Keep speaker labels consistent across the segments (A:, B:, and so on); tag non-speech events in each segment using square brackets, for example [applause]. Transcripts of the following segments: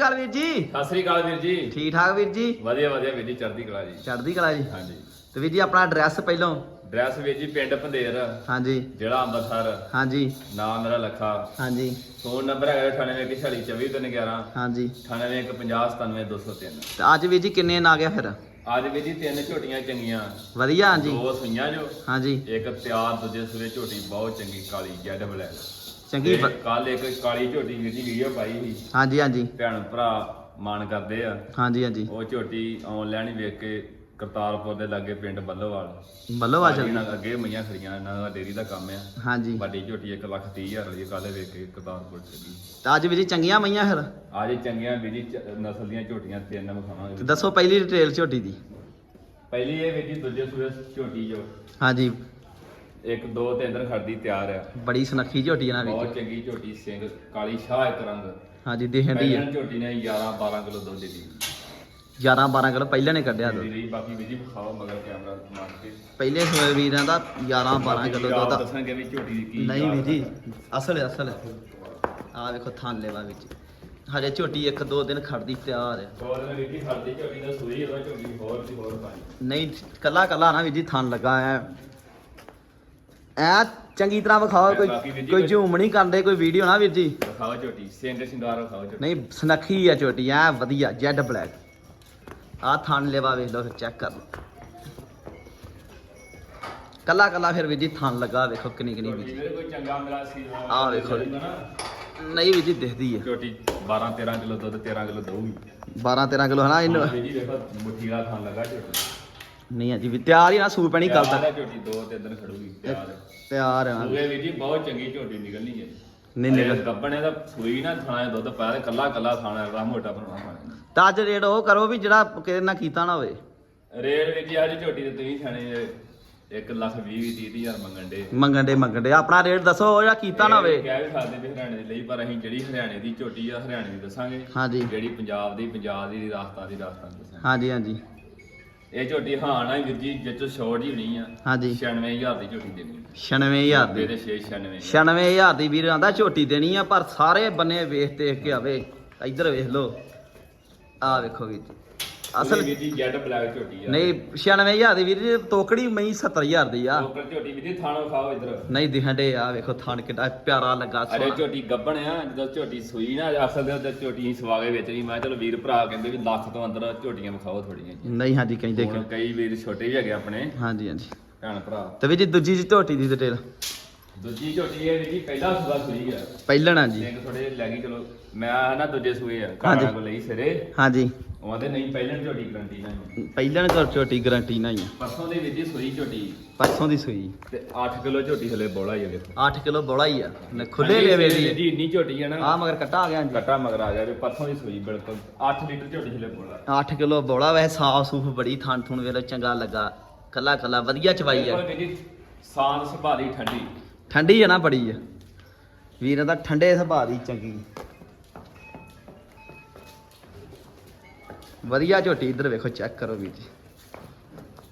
A: ਗੱਲ ਵੀਰ ਜੀ।
B: ਸਤਿ ਸ੍ਰੀ ਅਕਾਲ ਵੀਰ ਜੀ।
A: ਠੀਕ ਠਾਕ ਵੀਰ ਜੀ?
B: ਵਧੀਆ ਵਧੀਆ ਵੀਰ ਜੀ ਚੜ੍ਹਦੀ ਕਲਾ ਜੀ।
A: ਚੜ੍ਹਦੀ ਕਲਾ ਜੀ।
B: ਹਾਂਜੀ।
A: ਤੇ ਵੀਰ ਜੀ ਆਪਣਾ ਐਡਰੈਸ ਪਹਿਲੋਂ?
B: ਡਰੈਸ ਵੀਰ ਜੀ ਪਿੰਡ ਪੰਦੇਰ।
A: ਹਾਂਜੀ।
B: ਜਿਹੜਾ ਅੰਮ੍ਰਿਤਸਰ।
A: ਹਾਂਜੀ।
B: ਨਾਮ ਮੇਰਾ ਲੱਖਾ।
A: ਹਾਂਜੀ।
B: ਫੋਨ ਨੰਬਰ ਹੈਗਾ 9816242311
A: ਹਾਂਜੀ।
B: 9815097203
A: ਤੇ ਅੱਜ ਵੀਰ ਜੀ ਕਿੰਨੇ ਨਾ ਗਿਆ ਫਿਰ?
B: ਅੱਜ ਵੀਰ ਜੀ ਤਿੰਨ ਝੋਟੀਆਂ ਚੰਗੀਆਂ।
A: ਵਧੀਆ ਹਾਂਜੀ।
B: ਦੋ ਸੂਈਆਂ ਜੋ।
A: ਹਾਂਜੀ।
B: ਇੱਕ ਤਿਆਰ ਦੂਜੇ ਸੂਏ ਝੋਟੀ ਬਹੁਤ ਚੰਗੀ ਕਾਲੀ ਜੈਡ ਬਲੈਕ।
A: ਚੰਗੀ ਬ-
B: ਕੱਲ ਇੱਕ ਕਾਲੀ ਝੋਟੀ ਵੀਰ ਜੀ ਵੀਡੀਓ ਪਾਈ ਸੀ।
A: ਹਾਂਜੀ ਹਾਂਜੀ।
B: ਭੈਣ ਭਰਾ ਮਾਣ ਕਰਦੇ ਆ।
A: ਹਾਂਜੀ ਹਾਂਜੀ।
B: ਉਹ ਝੋਟੀ ਆਨਲਾਈਨ ਵੇਖ ਕੇ ਕਰਤਾਰਪੁਰ ਦੇ ਲਾਗੇ ਪਿੰਡ ਬੱਲੋਵਾਲ।
A: ਬੱਲੋ ਆ ਚੱਲ
B: ਅੱਗੇ ਮਈਆਂ ਖੜੀਆਂ ਇਹਨਾਂ ਦਾ ਡੇਰੀ ਦਾ ਕੰਮ ਆ।
A: ਹਾਂਜੀ।
B: ਵੱਡੀ ਝੋਟੀ 1 ਲੱਖ 30 ਹਜ਼ਾਰ ਵਾਲੀ ਕਾਲੇ ਵੇਖ ਕੇ ਕਰਤਾਰਪੁਰ ਚਲੀ
A: ਤੇ ਅੱਜ ਵੀਰ ਜੀ ਚੰਗੀਆਂ ਮਈਆਂ ਫਿਰ?
B: ਅੱਜ ਚੰਗੀਆਂ ਵੀਜੀ ਨਸਲ ਦੀਆਂ ਝੋਟੀਆਂ ਤਿੰਨ
A: ਤੇ
B: ਵਿਖਾਵਾਂਗੇ।
A: ਦੱਸੋ ਪਹਿਲੀ ਡਿਟੇਲ ਝੋਟੀ ਦੀ।
B: ਪਹਿਲੀ ਇਹ ਵੀਜੀ ਦੂਜੇ ਸੂਏ ਝੋਟੀ ਜੋ।
A: ਹਾਂਜੀ।
B: ਇੱਕ ਦੋ ਤੇ ਅੰਦਰ ਖੜਦੀ ਤਿਆਰ ਆ।
A: ਬੜੀ ਸੁਨੱਖੀ ਝੋਟੀ ਨਾ ਵੀਰ
B: ਬਹੁਤ ਚੰਗੀ ਝੋਟੀ ਸਿੰਘ ਕਾਲੀ ਸ਼ਾਹ ਇੱਕ ਰੰਗ।
A: ਜੀ ਹਾਂਜੀ ਹੈ
B: ਪਹਿਲਾਂ ਝੋਟੀ ਨੇ 11 12 ਕਿਲੋ ਦੁੱਧ ਦਿੱਤੀ।
A: 11 12 ਕਿਲੋ ਪਹਿਲਾਂ ਨੇ ਕੱਢਿਆ ਦੋ
B: ਦੀ ਰਹੀ ਬਾਕੀ ਵੀਜੀ ਵਿਖਾਓ ਮਗਰ ਕੈਮਰਾ ਮਾਰ ਕੇ।
A: ਪਹਿਲੇ ਸੋਏ ਵੀਰਾਂ ਦਾ 11 12
B: ਬਾਕੀ
A: ਕਿਲੋ
B: ਵੀਰ ਆਪ
A: ਦੁੱਧ
B: ਦੱਸਣਗੇ ਵੀ ਝੋਟੀ ਦੀ ਕੀ
A: ਨਹੀਂ ਵੀਰ ਜੀ
B: ਆ।
A: ਅਸਲ ਹੈ ਅਸਲ ਆ ਵੇਖੋ ਥਾਨ ਲੈਵਾ ਵਿੱਚ। ਹਜੇ ਝੋਟੀ ਇੱਕ ਦੋ ਦਿਨ ਖੜਦੀ ਤਿਆਰ ਹੈ
B: ਹੋਰ ਨੇ ਵੀਜੀ ਖੜਦੀ ਝੋਟੀ ਦਾ ਸੂਈ ਉਹਦਾ ਝੋਟੀ ਹੋਰ ਦੀ ਹੋਰ ਪਾਣੀ
A: ਨਹੀਂ ਕੱਲਾ ਕੱਲਾ ਨਾ ਵੀਰ ਜੀ ਥਾਨ ਲੱਗਾ ਐ ਐ ਚੰਗੀ ਤਰ੍ਹਾਂ ਵਿਖਾਓ ਕੋਈ
B: ਬਾਕੀ ਵੀਰ ਜੀ
A: ਕੋਈ
B: ਕੋਈ-
A: ਝੂਮ ਨਹੀਂ ਕਰਦੇ ਕੋਈ ਵੀਡੀਓ ਨਾ ਵੀਰ ਜੀ।
B: ਵਿਖਾਓ ਝੋਟੀ ਸ਼ਿੰਗਾਰ ਵਿਖਾਓ ਝੋਟੀ।
A: ਨਹੀਂ ਸੁਨੱਖੀ ਆ ਝੋਟੀ ਐ ਵਧੀਆ ਜੈਡ ਬਲੈਕ। ਆ ਥਾਨ ਲੈਵਾ ਵੇਖ ਲਓ ਫਿਰ ਚੈੱਕ ਕਰ ਲਓ। ਕੱਲਾ ਕੱਲਾ ਫਿਰ ਵੀਰ ਜੀ ਥਾਨ ਲੱਗਾ ਵੇਖੋ ਕਿੰਨੀ ਕਿੰਨੀ ਵੀਰ
B: ਝੋਟੀ
A: ਜੀ
B: ਕੋਈ ਚੰਗਾ ਮੇਰਾ ਸੀ
A: ਆਹ ਵੇਖੋ। ਨਹੀਂ ਵੀਰ ਜੀ ਦਿਖਦੀ ਹੈ
B: ਝੋਟੀ 12 13 ਕਿਲੋ ਦੁੱਧ 13 ਕਿਲੋ ਦਊਗੀ।
A: 12 13 ਕਿਲੋ ਹਨਾ ਇਹਨੂੰ।
B: ਜੀ ਦੇਖੋ ਮੁੱਠੀ ਦਾ ਖਾਣ ਲੱਗਾ ਝੋਟੀ।
A: ਨਹੀਂ ਅਜੀ ਵੀ ਤਿਆਰ ਹੀ ਨਾ ਸੂ ਪੈਣੀ ਕੱਲ
B: ਤਿਆਰ
A: ਤੱਕ
B: ਹੈ ਝੋਟੀ ਦੋ ਤੇ ਦਿਨ ਖੜੂਗੀ ਤਿਆਰ
A: ਤਿਆਰ ਆ।
B: ਸੂਏ ਵੀ ਜੀ ਬਹੁਤ ਚੰਗੀ ਝੋਟੀ ਨਿਕਲਣੀ ਹੈ।
A: ਨਹੀਂ ਨਿਕਲ
B: ਗੱਬਣੇ ਦਾ ਸੂਈ ਨਾ ਥਾਣਾ ਦੁੱਧ ਪਾਇਆ ਤੇ ਕੱਲਾ ਕੱਲਾ ਥਾਣਾ ਰਾ ਮੋਟਾ ਬਣਾਉਣਾ ਪਾਣਾ
A: ਤਾਂ ਅੱਜ ਰੇਟ ਉਹ ਕਰੋ ਵੀ ਜਿਹੜਾ ਕਿਸੇ ਨਾਲ ਕੀਤਾ ਨਾ ਹੋਵੇ।
B: ਰੇਟ ਵੀ ਜੀ ਅੱਜ ਝੋਟੀ ਤੇ ਤੁਸੀਂ ਛਾਣੇ 1 ਲੱਖ 20 30 ਹਜ਼ਾਰ ਮੰਗਣ ਦੇ
A: ਮੰਗਣ ਦੇ ਮੰਗਣ ਦੇ ਆਪਣਾ ਰੇਟ ਦੱਸੋ ਜਿਹੜਾ ਕੀਤਾ ਨਾ ਹੋਵੇ।
B: ਕਹਿ ਵੀ ਸਕਦੇ ਵੀ ਹਰਿਆਣੇ ਦੇ ਲਈ ਪਰ ਅਸੀਂ ਜਿਹੜੀ ਹਰਿਆਣੇ ਦੀ ਝੋਟੀ ਆ ਹਰਿਆਣੇ ਦੀ ਦੱਸਾਂਗੇ।
A: ਹਾਂਜੀ।
B: ਜਿਹੜੀ ਪੰਜਾਬ ਦੀ ਪੰਜਾਬ ਦੀ ਰਾਜਸਥਾਨ ਦੀ ਰਾਜਸਥਾਨ ਦੀ ਦੱਸਾਂਗੇ।
A: ਹਾਂਜੀ ਹਾਂਜੀ।
B: ਇਹ ਝੋਟੀ ਹਾਂ ਨਾ ਵੀਰ ਜੀ ਜਿੱਚ ਸ਼ੋਰਟ ਹੀ ਹੋਣੀ ਆ
A: ਹਾਂਜੀ।
B: 96000 ਦੀ ਝੋਟੀ ਦੇਣੀ
A: 96000
B: ਦੇ।
A: ਦੀ
B: ਦੇ 6 96
A: 96000 ਦੀ ਵੀਰ ਆਂਦਾ ਝੋਟੀ ਦੇਣੀ ਆ ਪਰ ਸਾਰੇ ਬੰਨੇ ਵੇਖ ਦੇਖ ਕੇ ਆਵੇ। ਇੱਧਰ ਵੇਖ ਲਓ। ਆ ਵੇਖੋ ਵੀਰ ਜੀ।
B: ਅਸਲ ਵੀਰ ਜੀ ਜੈਡ ਬਲੈਕ ਝੋਟੀ ਆ।
A: ਨਹੀਂ 96000 ਦੀ ਵੀਰ ਜੀ ਤੋਕੜੀ ਮਈ 70000 ਦੀ ਆ।
B: ਲੋਕਲ ਝੋਟੀ ਵੀਰ ਜੀ ਥਾਣੋ ਖਾਓ ਇੱਧਰ।
A: ਨਹੀਂ ਦਿਖੰਡੇ ਆ ਵੇਖੋ ਥਣ ਕਿੱਡਾ ਪਿਆਰਾ ਲੱਗਾ
B: ਅਰੇ
A: ਸੋਹਣਾ।
B: ਝੋਟੀ ਗੱਬਣ ਆ ਜਦੋਂ ਝੋਟੀ ਸੂਈ ਨਾ ਅਸਲ ਦੇ ਉੱਤੇ ਝੋਟੀ ਸਵਾਗੇ ਵਿੱਚ ਨਹੀਂ ਮੈਂ ਚਲੋ ਵੀਰ ਭਰਾ ਕਹਿੰਦੇ ਵੀ ਲੱਖ ਤੋਂ ਅੰਦਰ ਝੋਟੀਆਂ ਵਿਖਾਓ ਥੋੜੀਆਂ
A: ਨਹੀਂ ਹਾਂਜੀ ਕਹਿੰਦੇ
B: ਹੁਣ ਕਈ ਵੀਰ ਛੋਟੇ ਵੀ ਹੈਗੇ ਆਪਣੇ।
A: ਹਾਂਜੀ ਹਾਂਜੀ।
B: ਭੈਣ ਭਰਾ।
A: ਤੇ ਵੀ ਜੀ ਦੂਜੀ ਜੀ ਝੋਟੀ ਦੀ ਡਿਟੇਲ
B: ਦੂਜੀ ਝੋਟੀ ਇਹ ਜੀ ਪਹਿਲਾ ਸੂਆ ਸੂਈ ਆ।
A: ਪਹਿਲਣਾ ਜੀ।
B: ਸਿੰਘ ਥੋੜੇ ਲੈ ਗਈ ਚਲੋ ਮੈਂ ਨਾ ਦੂਜੇ ਸੂਏ ਆ
A: ਹਾਂਜੀ।
B: ਕੋ ਲਈ ਸਿਰੇ।
A: ਹਾਂਜੀ।
B: ਉਹਦੇ ਨਹੀਂ ਪਹਿਲਾਂ ਝੋਟੀ ਗਰੰਟੀ ਨਹੀਂ
A: ਪਹਿਲਣ ਘਰ ਝੋਟੀ ਗਰੰਟੀ ਨਹੀਂ
B: ਪਰਸੋਂ ਦੇ ਵਿੱਚ ਸੂਈ ਝੋਟੀ
A: ਪਰਸੋਂ ਦੀ ਸੂਈ।
B: ਤੇ 8 ਕਿਲੋ ਝੋਟੀ ਹਲੇ ਬੋਲਾ ਹੀ ਆ ਦੇਖੋ
A: 8 ਕਿਲੋ ਬੋਲਾ ਹੀ ਆ। ਨੇ ਖੁੱਲੇ ਲੈਵੇ ਦੀ
B: ਜੀ ਇੰਨੀ ਝੋਟੀ ਆ ਨਾ।
A: ਆ ਮਗਰ ਕੱਟਾ ਆ ਗਿਆ ਜੀ
B: ਕੱਟਾ ਮਗਰ ਆ ਜਾਵੇ ਪਰਸੋਂ ਦੀ ਸੂਈ ਬਿਲਕੁਲ 8 ਲੀਟਰ ਝੋਟੀ ਹਲੇ ਬੋਲਾ
A: 8 ਕਿਲੋ ਬੋਲਾ ਵੈਸੇ ਸਾਫ਼ ਸੂਫ ਬੜੀ ਥਣ ਥੁਣ ਵੇਲੇ ਚੰਗਾ ਲੱਗਾ। ਕੱਲਾ ਕੱਲਾ ਵਧੀਆ ਚਵਾਈ ਆ।
B: ਬਿਲਕੁਲ ਜੀ ਸਾਂਦ ਦੀ ਠੰਡੀ।
A: ਠੰਡੀ ਆ ਨਾ ਬੜੀ ਆ। ਵੀਰਾਂ ਦਾ ਠੰਡੇ ਸੁਭਾਅ ਦੀ ਚੰਗੀ। ਵਧੀਆ ਝੋਟੀ ਇੱਧਰ ਵੇਖੋ ਚੈੱਕ ਕਰੋ ਵੀਰ ਜੀ।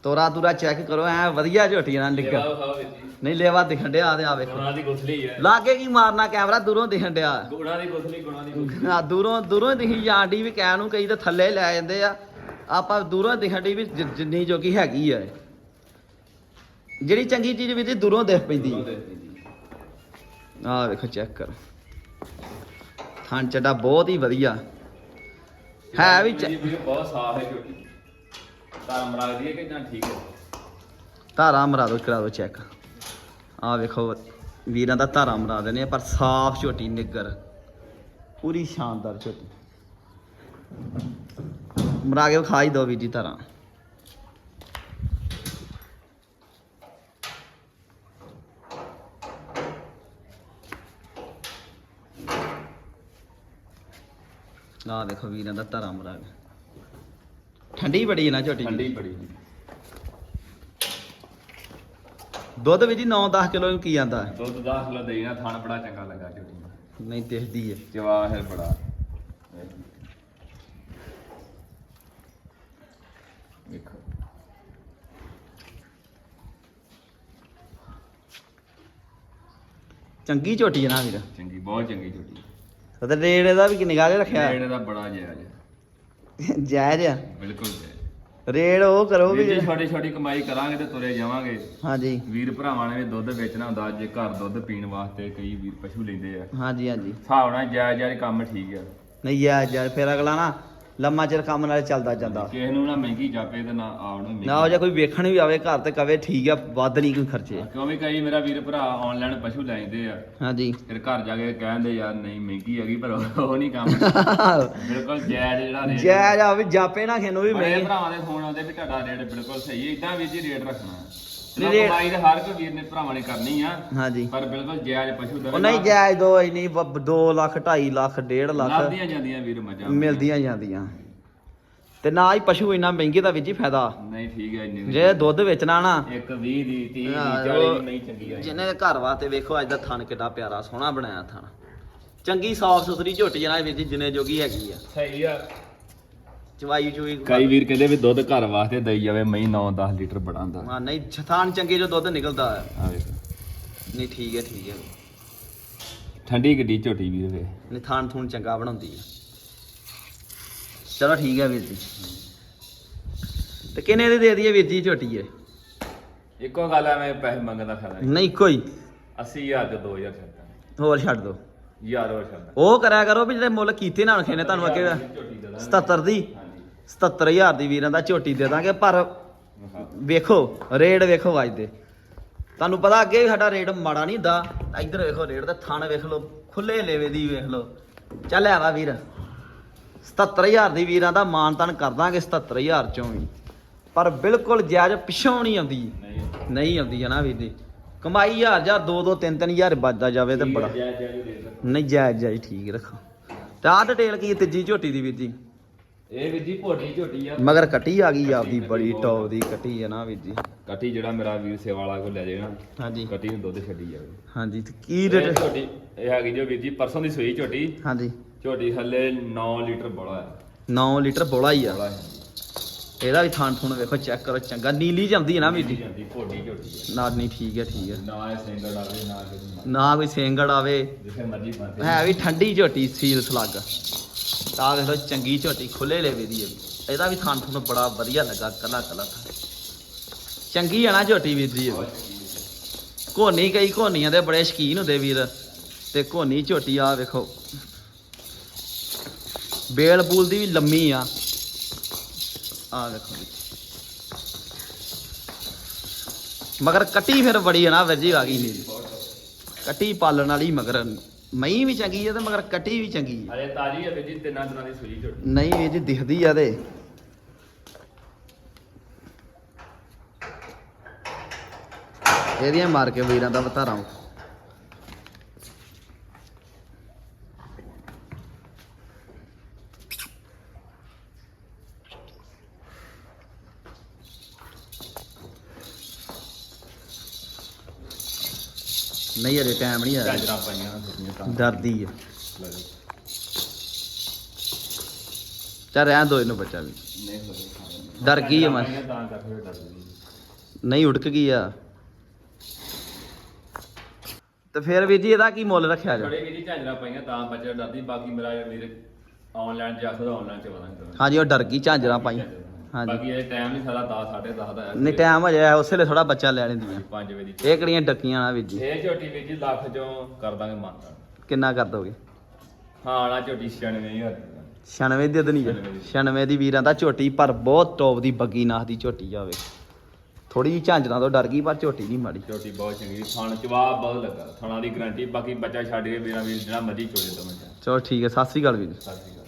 A: ਤੋਰਾ ਤੁਰਾ ਚੈੱਕ ਕਰੋ ਐ ਵਧੀਆ ਝੋਟੀ ਨਾਲ ਨਿਕਲ ਨਹੀਂ ਲੈਵਾ ਦਿਖਣ ਡਿਆ ਆ ਤੇ ਆ ਵੇਖੋ।
B: ਗੁਣਾ ਦੀ ਗੁਸਲੀ ਹੈ
A: ਲਾਗੇ ਕੀ ਮਾਰਨਾ ਕੈਮਰਾ ਦੂਰੋਂ ਦਿਖਣ ਡਿਆ।
B: ਗੁਣਾ ਦੀ ਗੁਸਲੀ ਗੁਣਾ ਦੀ ਗੁਸਲੀ
A: ਆ ਦੂਰੋਂ ਦੂਰੋਂ ਦਿਖੀ ਜਾਂਦੀ ਵੀ ਕਹਿ ਨੂੰ ਕਈ ਤਾਂ ਥੱਲੇ ਲੈ ਜਾਂਦੇ ਆ। ਆਪਾਂ ਦੂਰੋਂ ਦਿਖਣ ਦੀ ਵੀ ਜਿ- ਜਿੰਨੀ ਜੋਗੀ ਹੈਗੀ ਆ। ਜਿਹੜੀ ਚੰਗੀ ਚੀਜ਼ ਵੀ ਤੇ ਦੂਰੋਂ ਦਿਖ ਪੈਂਦੀ। ਆ ਵੇਖੋ ਚੈੱਕ ਕਰ। ਥਣ ਚੱਡਾ ਬਹੁਤ ਹੀ ਵਧੀਆ। ਹੈ ਵੀ ਚ-
B: ਬਹੁਤ ਸਾਫ਼ ਹੈ ਝੋਟੀ। ਧਰਮ ਰੱਖਦੀ ਹੈ ਕਿ ਜਾਂ ਠੀਕ ਹੈ?
A: ਧਾਰਾ ਮਰਾ ਦੋ ਕਰਾ ਦੋ ਚੈੱਕ ਆ ਵੇਖੋ ਵੀਰਾਂ ਦਾ ਧਾਰਾ ਮਰਾ ਦੇਣੇ ਆ ਪਰ ਸਾਫ਼ ਝੋਟੀ ਨਿੱਗਰ ਪੂਰੀ ਸ਼ਾਨਦਾਰ ਝੋਟੀ। ਮਰਾ ਕੇ ਖਾ ਹੀ ਦੋ ਵੀਰ ਜੀ ਧਾਰਾ। ਆ ਵੇਖੋ ਵੀਰਾਂ ਦਾ ਧਾਰਾ ਮਰਾ ਕੇ। ਠੰਡੀ ਬੜੀ ਹੈ ਨਾ ਝੋਟੀ।
B: ਠੰਡੀ ਬੜੀ ਜੀ।
A: ਦੁੱਧ ਵੀ ਜੀ 9-10 ਕਿਲੋ ਨੂੰ ਕੀ ਆਂਦਾ?
B: ਦੁੱਧ 10 ਕਿਲੋ ਨਾ ਥਣ ਬੜਾ ਚੰਗਾ ਲੱਗਾ ਝੋਟੀ ਨੂੰ
A: ਨਹੀਂ ਦਿਖਦੀ ਹੈ।
B: ਜਵਾਹ ਹੈ ਬੜਾ। ਵੇਖੋ।
A: ਚੰਗੀ ਝੋਟੀ ਹੈ ਨਾ ਵੀਰ।
B: ਚੰਗੀ ਬਹੁਤ ਚੰਗੀ ਝੋਟੀ।
A: ਤੇ ਰੇਟ ਇਹਦਾ ਵੀ ਨਿਗਾਹ ਕੇ ਰੱਖਿਆ?
B: ਰੇਟ ਦਾ ਬੜਾ ਜਾਇਜ਼
A: ਜਾਇਜ਼ ਆ?
B: ਬਿਲਕੁਲ
A: ਰੇਟ ਉਹ ਕਰੋ ਵੀ
B: ਜੀ ਛੋਟੀ ਛੋਟੀ ਕਮਾਈ ਕਰਾਂਗੇ ਤੇ ਤੁਰੇ ਜਾਵਾਂਗੇ।
A: ਹਾਂਜੀ।
B: ਵੀਰ ਭਰਾਵਾਂ ਨੇ ਵੀ ਦੁੱਧ ਵੇਚਣਾ ਹੁੰਦਾ ਜੇ ਘਰ ਦੁੱਧ ਪੀਣ ਵਾਸਤੇ ਕਈ ਵੀਰ ਪਸ਼ੂ ਲੈਂਦੇ ਆ।
A: ਹਾਂਜੀ ਹਾਂਜੀ।
B: ਹਿਸਾਬ ਨਾਲ ਜਾਇਜ਼ ਜਾਇਜ਼ ਕੰਮ ਠੀਕ ਆ।
A: ਨਹੀਂ ਜਾਇਜ਼ ਜਾਇਜ਼। ਫਿਰ ਅਗਲਾ ਨਾ ਲੰਮਾ ਚਿਰ ਕੰਮ ਨਾਲ ਚੱਲਦਾ ਜਾਂਦਾ।
B: ਕਿਸੇ ਨੂੰ ਨਾ ਮਹਿੰਗੀ ਜਾਪੇ ਤੇ ਨਾ ਆਉਣ ਨੂੰ ਮਹਿੰਗੀ।
A: ਨਾ ਉਹ ਜੇ ਕੋਈ ਵੇਖਣ ਵੀ ਆਵੇ ਘਰ ਤੇ ਕਵੇ ਠੀਕ ਆ ਵੱਧ ਨਹੀਂ ਕੋਈ ਖਰਚੇ।
B: ਕਿਉਂ ਵੀ ਕਈ ਮੇਰਾ ਵੀਰ ਭਰਾ ਆਨਲਾਈਨ ਪਸ਼ੂ ਲੈਂਦੇ ਆ।
A: ਹਾਂਜੀ।
B: ਫਿਰ ਘਰ ਜਾ ਕੇ ਕਹਿੰਦੇ ਯਾਰ ਨਹੀਂ ਮਹਿੰਗੀ ਹੈਗੀ ਪਰ ਉਹ ਨਹੀਂ ਕੰਮ [laughs] ਬਿਲਕੁਲ ਜਾਇਜ਼ ਜਿਹੜਾ ਰੇਟ
A: ਜਾਇਜ਼ ਆ ਵੀ ਜਾਪੇ ਨਾ ਖੇਨੂੰ ਵੀ
B: ਮੇਰੇ
A: ਮਹਿੰਗੇ।
B: ਭਰਾਵਾਂ ਦੇ ਫੋਨ ਆਉਂਦੇ ਵੀ ਤੁਹਾਡਾ ਰੇਟ ਬਿਲਕੁਲ ਸਹੀ ਹੈ ਇਦਾਂ ਵੀ ਜੀ ਰੇਟ ਰੱਖਣਾ।
A: ਨਹੀਂ,
B: ਨਹੀਂ।
A: ਰੇਟ-
B: ਕਮਾਈ ਤੇ ਹਰ ਕੋਈ ਵੀਰ ਨੇ ਭਰਾਵਾਂ ਨੇ ਕਰਨੀ ਆ।
A: ਹਾਂਜੀ।
B: ਪਰ ਬਿਲਕੁਲ ਜਾਇਜ਼ ਪਸ਼ੂ
A: ਉਹ ਨਹੀਂ ਜਾਇਜ਼ ਦੋ ਇੰਨੀ 2 ਲੱਖ 2.5 ਲੱਖ 1.5 ਲੱਖ।
B: ਲੱਭਦੀਆਂ ਜਾਂਦੀਆਂ ਵੀਰ ਮੱਝਾਂ।
A: ਮਿਲਦੀਆਂ ਜਾਂਦੀਆਂ। ਤੇ ਨਾ ਹੀ ਪਸ਼ੂ ਇੰਨਾ ਮਹਿੰਗੇ ਦਾ ਵੀ ਜੀ ਫਾਇਦਾ।
B: ਨਹੀਂ ਠੀਕ ਹੈ ਇੰਨੀ
A: ਜੇ ਦੁੱਧ ਵੇਚਣਾ ਨਾ।
B: ਇੱਕ 20 ਦੀ 30 ਦੀ
A: ਹਾਂ,
B: 40
A: ਉਹ-
B: ਦੀ ਨਹੀਂ ਚੰਗੀ ਆਈ।
A: ਜਿਹਨੇ ਘਰ ਵਾਸਤੇ ਵੇਖੋ ਅੱਜ ਦਾ ਥਣ ਕਿੱਡਾ ਪਿਆਰਾ ਸੋਹਣਾ ਬਣਾਇਆ ਥਣ। ਚੰਗੀ ਸਾਫ਼ ਸੁਥਰੀ ਝੋਟੀ ਜਨਾ ਵੀਰ ਜੀ ਜਿੰਨੇ ਜੋਗੀ ਹੈਗੀ ਆ।
B: ਸਹੀ ਆ।
A: ਚਵਾਈ ਚੂਈ
B: ਕਈ ਵੀਰ ਕਹਿੰਦੇ ਵੀ ਦੁੱਧ ਘਰ ਵਾਸਤੇ ਦਈ ਜਾਵੇ ਮਈ 9-10 ਲੀਟਰ ਬੜਾ ਹੁੰਦਾ।
A: ਹਾਂ ਨਹੀਂ ਥਣ ਚੰਗੇ ਜੋ ਦੁੱਧ ਨਿਕਲਦਾ। ਹੈ
B: ਆ ਵੇਖ।
A: ਨਹੀਂ ਠੀਕ ਹੈ ਠੀਕ ਹੈ।
B: ਠੰਡੀ ਗੱਡੀ ਝੋਟੀ ਵੀਰ ਵੇ
A: ਨਹੀਂ ਥਣ ਥੂਣ ਚੰਗਾ ਬਣਾਉਂਦੀ ਹੈ ਚਲੋ ਠੀਕ ਹੈ ਵੀਰ ਜੀ। ਤੇ ਕਿੰਨੇ ਦੀ ਦੇ ਦਈਏ ਵੀਰ ਜੀ ਝੋਟੀ ਹੈ
B: ਇੱਕੋ ਗੱਲ ਐ ਮੈਂ ਪੈਸੇ ਮੰਗਣ ਦਾ ਫਾਇਦਾ ਨਹੀਂ
A: ਨਹੀਂ ਕੋਈ
B: 80000 ਤੇ 2000 ਛੱਡਦਾ
A: ਹੋਰ ਛੱਡ ਦੋ।
B: ਯਾਰ ਹੋਰ ਛੱਡਦਾ
A: ਉਹ ਕਰਿਆ ਕਰੋ ਵੀ ਜਿਹੜੇ ਮੁੱਲ ਕੀਤੇ ਨਾ ਖੇਨੇ ਤੁਹਾਨੂੰ ਅੱਗੇ
B: ਝੋਟੀ ਦੇ ਦਾਂਗੇ।
A: 77 ਦੀ। 77000 ਦੀ ਵੀਰਾਂ ਦਾ ਝੋਟੀ ਦੇ ਦਾਂਗੇ ਪਰ। ਵੇਖੋ ਰੇਟ ਵੇਖੋ ਅੱਜ ਦੇ। ਤੁਹਾਨੂੰ ਪਤਾ ਅੱਗੇ ਵੀ ਸਾਡਾ ਰੇਟ ਮਾੜਾ ਨਹੀਂ ਹੁੰਦਾ। ਇੱਧਰ ਵੇਖੋ ਰੇਟ ਤੇ ਥਣ ਵੇਖ ਲਓ ਖੁੱਲੇ ਲੇਵੇ ਦੀ ਵੇਖ ਲਓ। ਚੱਲ ਆਵਾ ਵੀਰ 77000 ਦੀ ਵੀਰਾਂ ਦਾ ਮਾਨ ਤਾਨ ਕਰ ਦਾਂਗੇ 77000 ਚੋਂ ਵੀ। ਪਰ ਬਿਲਕੁਲ ਜਾਇਜ਼ ਪਿਛੋਂ ਨਹੀਂ ਆਉਂਦੀ।
B: ਨਹੀਂ
A: ਨਹੀਂ ਆਉਂਦੀ ਹੈ ਨਾ ਵੀਰ ਜੀ। ਕਮਾਈ ਹਜ਼ਾਰ ਜਾਂ 2 2 3 3000 ਵੱਜਦਾ ਜਾਵੇ ਤੇ ਬੜਾ।
B: ਦੇ ਦੇ
A: ਨਹੀਂ ਜਾਇਜ਼ ਜਾਇਜ਼ ਠੀਕ ਰੱਖੋ। ਤੇ ਆਹ ਡਿਟੇਲ ਕੀ ਤੀਜੀ ਝੋਟੀ ਦੀ ਵੀਰ ਜੀ?
B: ਇਹ ਵੀਰ ਜੀ ਭੋਟੀ ਝੋਟੀ ਆ।
A: ਮਗਰ ਕੱਟੀ ਆ ਗਈ ਆਪਦੀ ਬੜੀ ਟੌਪ ਦੀ ਕੱਟੀ ਹੈ ਨਾ ਵੀਰ ਜੀ।
B: ਕੱਟੀ ਜਿਹੜਾ ਮੇਰਾ ਵੀਰ ਸੇਵਾ ਵਾਲਾ ਕੋ ਲੈ ਨਾ
A: ਹਾਂਜੀ।
B: ਕੱਟੀ ਨੂੰ ਦੁੱਧ ਛੱਡੀ ਜਾਵੇ।
A: ਹਾਂਜੀ ਤੇ ਕੀ
B: ਇਹ
A: ਰੇਟ
B: ਝੋਟੀ ਇਹ ਹੈਗੀ ਜੋ ਵੀਰ ਜੀ ਪਰਸੋਂ ਦੀ ਸੂਈ ਝੋਟੀ।
A: ਹਾਂਜੀ।
B: ਝੋਟੀ ਥੱਲੇ 9 ਲੀਟਰ ਬੋਲਾ ਹੈ।
A: 9 ਲੀਟਰ ਬੋਲਾ ਹੀ ਆ।
B: ਬੋਲਾ ਹੈ।
A: ਇਹਦਾ ਵੀ ਥਾਣ ਥੁਣ ਵੇਖੋ ਚੈੱਕ ਕਰੋ ਚੰਗਾ। ਨੀਲੀ ਜਾਂਦੀ ਹੈ ਨਾ ਜੀ
B: ਜਾਂਦੀ ਭੋਟੀ ਝੋਟੀ ਹੈ।
A: ਨਾ ਨਹੀਂ ਠੀਕ ਹੈ ਠੀਕ ਹੈ।
B: ਨਾ ਇਹ ਸਿੰਗਲ ਆਵੇ ਨਾ ਇਹ
A: ਨਾ ਕੋਈ ਸੇਂਗੜ ਆਵੇ।
B: ਜਿੱਥੇ ਮਰਜ਼ੀ ਬੰਦੇ
A: ਹੈ ਵੀ ਠੰਡੀ ਝੋਟੀ ਸੀਲ ਸਲੱਗ ਤਾਂ ਵੇਖ ਲਓ ਚੰਗੀ ਝੋਟੀ ਖੁੱਲੇ ਲੇਵੇ ਦੀ ਹੈ। ਇਹਦਾ ਵੀ ਥਾਣ ਥੁਣ ਬੜਾ ਵਧੀਆ ਲੱਗਾ ਕੱਲਾ ਕੱਲਾ। ਚੰਗੀ ਆ ਨਾ ਝੋਟੀ ਵੀਰ ਜੀ। ਇਹ। ਘੋਨੀ ਕਈ ਘੋਨੀਆਂ ਦੇ ਬੜੇ ਸ਼ਕੀਨ ਹੁੰਦੇ ਵੀਰ। ਤੇ ਘੋਨੀ ਝੋਟੀ ਆ ਵੇਖੋ। ਬੇਲ ਬੂਲ ਦੀ ਵੀ ਲੰਮੀ ਆ। ਆ ਵੇਖੋ ਜੀ। ਮਗਰ ਕੱਟੀ ਫਿਰ ਬੜੀ ਆ ਨਾ ਵੀਰ ਜੀ ਆ ਗਈ ਨੀ ਕੱਟੀ ਪਾਲਣ ਵਾਲੀ ਮਗਰ। ਮਈ ਵੀ ਚੰਗੀ ਆ ਤੇ ਮਗਰ ਕੱਟੀ ਵੀ ਚੰਗੀ ਆ।
B: ਅਰੇ ਤਾਜੀ ਹੈ ਵੀਰ ਜੀ ਤਿੰਨਾਂ ਦਿਨਾਂ ਦੀ ਸੂਈ ਝੋਟੀ
A: ਨਹੀਂ ਵੀਰ ਜੀ ਦਿਖਦੀ ਆ ਤੇ। ਇਹਦੀਆਂ ਮਾਰ ਕੇ ਵੀਰਾਂ ਦਾ ਬਤਾਰਾਂ ਨਹੀਂ ਅਰੇ ਟਾਈਮ ਨਹੀਂ ਆ
B: ਝਾਂਜਰਾਂ ਪਾਈਆਂ ਹੁੰਦੀਆਂ ਤਾਂ।
A: ਡਰਦੀ ਆ।
B: ਲੈ ਲਓ।
A: ਚੱਲ ਰਹਿਣ ਦੋ ਇਹਨੂੰ ਬੱਚਾ ਵੀ।
B: ਨਹੀਂ
A: ਡਰ ਗਈ ਹੈ ਮੈਂ।
B: ਤਾਂ ਕਰਕੇ ਡਰ ਗਈ।
A: ਨਹੀਂ ਉੜਕ ਗਈ ਆ। ਤੇ ਫਿਰ ਵੀਰ ਜੀ ਇਹਦਾ ਕੀ ਮੁੱਲ ਰੱਖਿਆ ਜਾ?
B: ਥੋੜੇ ਵੀ ਝਾਂਜਰਾਂ ਪਾਈਆਂ ਤਾਂ ਬੱਚਾ ਡਰਦੀ ਬਾਕੀ ਮੇਰਾ ਵੀਰ ਆਨਲਾਈਨ ਜਾ ਸਕਦਾ ਆਨਲਾਈਨ ਚ ਵਧਾਂਗੇ
A: ਹਾਂਜੀ ਉਹ ਡਰ ਗਈ ਝਾਂਜਰਾਂ ਪਾਈ ਹਾਂਜੀ।
B: ਬਾਕੀ ਇਹ ਟਾਈਮ ਨਹੀਂ ਸਾਰਾ 10 10:30 ਦਾ ਹੈ।
A: ਨਹੀਂ ਟਾਈਮ ਹਜੇ ਉਸੇ ਵੇਲੇ ਥੋੜਾ ਬੱਚਾ ਲੈ ਲੈਂਦੀਆਂ
B: 5 ਵਜੇ ਦੀ
A: ਇਹ ਕਿਹੜੀਆਂ ਡੱਕੀਆਂ ਨਾ ਵੀਰ ਜੀ?
B: ਇਹ ਝੋਟੀ ਵੀਰ ਜੀ ਲੱਖ ਚੋਂ ਕਰ ਦਾਂਗੇ ਮਾਨਤਾ
A: ਕਿੰਨਾ ਕਰ ਦੋਗੇ?
B: ਹਾਂ ਆਲਾ ਝੋਟੀ 96000 ਦੀ
A: 96 ਦੀ ਦਨੀ 96 ਦੀ। ਵੀਰਾਂ ਦਾ ਝੋਟੀ ਪਰ ਬਹੁਤ ਟੌਪ ਦੀ ਬੱਗੀ ਨਾਥ ਦੀ ਝੋਟੀ ਜਾਵੇ ਥੋੜੀ ਜਿਹੀ ਝਾਂਜਰਾਂ ਤੋਂ ਡਰ ਗਈ ਪਰ ਝੋਟੀ ਨਹੀਂ ਮਾੜੀ।
B: ਝੋਟੀ ਬਹੁਤ ਚੰਗੀ। ਥਣ ਜਵਾਬ ਬਹੁਤ ਲੱਗਾ। ਥਣਾ ਦੀ ਗਾਰੰਟੀ ਬਾਕੀ ਬੱਚਾ ਛੱਡ ਕੇ ਮੇਰਾ ਵੀਰ ਜਿਹੜਾ ਮਰਜ਼ੀ ਚੋਲੇ ਦੋ ਮਿੰਟ
A: ਚਲੋ ਠੀਕ ਹੈ ਸਤਿ ਸ੍ਰੀ ਅਕਾਲ ਵੀਰ
B: ਸਤਿ ਸ਼੍ਰੀ ਅਕਾਲ।